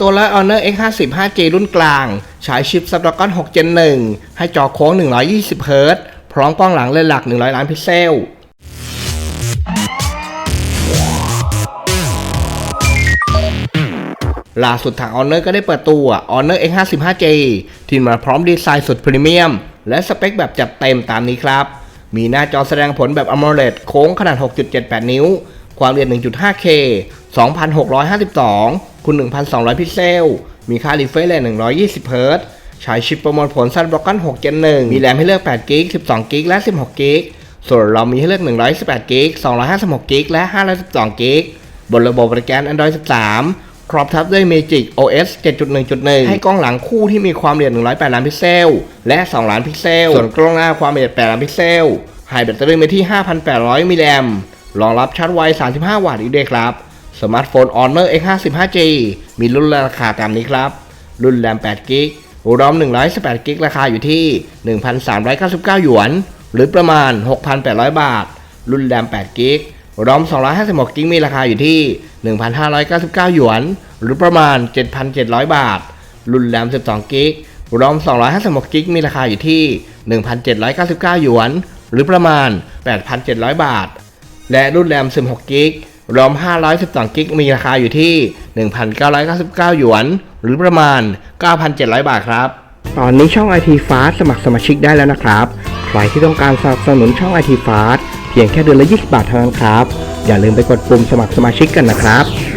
ตัวละ Honor X50 5G รุ่นกลางใช้ชิป Snapdragon 6 Gen 1 ให้จอโค้ง 120เฮิรต์พร้อมกล้องหลังเลนส์หลัก 100 ล้านพิกเซล ล่าสุดทาง Honor ก็ได้เปิดตัว Honor X50 5G ที่มาพร้อมดีไซน์สุดพรีเมียม และสเปคแบบจัดเต็มตามนี้ครับ มีหน้าจอแสดงผลแบบ AMOLED โค้งขนาด 6.78 นิ้ว ความละเอียด 1.5K 2652 คูณ1,200 พิกเซล มีค่า refresh rate 120เฮิรตซ์ใช้ชิปประมวลผล Snapdragon 6 Gen 1 มีแรมให้เลือก8 g b 12 g b และ 16 g b ส่วนเรามีให้เลือก118 g b 256 g b และ 512 g b บนระบบโปรแการ Android 13 ครอบทับด้วย Magic OS 7.1.1 ให้กล้องหลังคู่ที่มีความละเอียด 108 ล้านพิกเซล และ 2 ล้านพิกเซล ส่วนกล้องหน้าความละเอียด 8 ล้านพิกเซลให้แบตเตอรี่มาที่ 5,800 มิลลิแอมรองรับชาร์จไว 35 วัตต์อีกด้วยครับ สมาร์ทโฟน Honor X50 5G มีรุ่นราคาตามนี้ครับ รุ่นแรม8 g b รอม118 g b ราคาอยู่ที่ 1,399 หยวน หรือประมาณ 6,800 บาท รุ่นแรม8 g b รอม256 g b มีราคาอยู่ที่ 1,599 หยวน หรือประมาณ 7,700 บาท รุ่นแรม12 g b รอม256 g b มีราคาอยู่ที่ 1,799 หยวน หรือประมาณ 8,700 บาท และรุ่นแรม16 g b รอม512 กิก มีราคาอยู่ที่ 1,999 หยวน หรือประมาณ 9,700 บาทครับ ตอนนี้ช่อง IT Fast สมัครสมาชิกได้แล้วนะครับ ใครที่ต้องการสนับสนุนช่อง IT Fast เพียงแค่เดือนละ 20 บาทเท่านั้นครับ อย่าลืมไปกดปุ่มสมัครสมาชิกกันนะครับ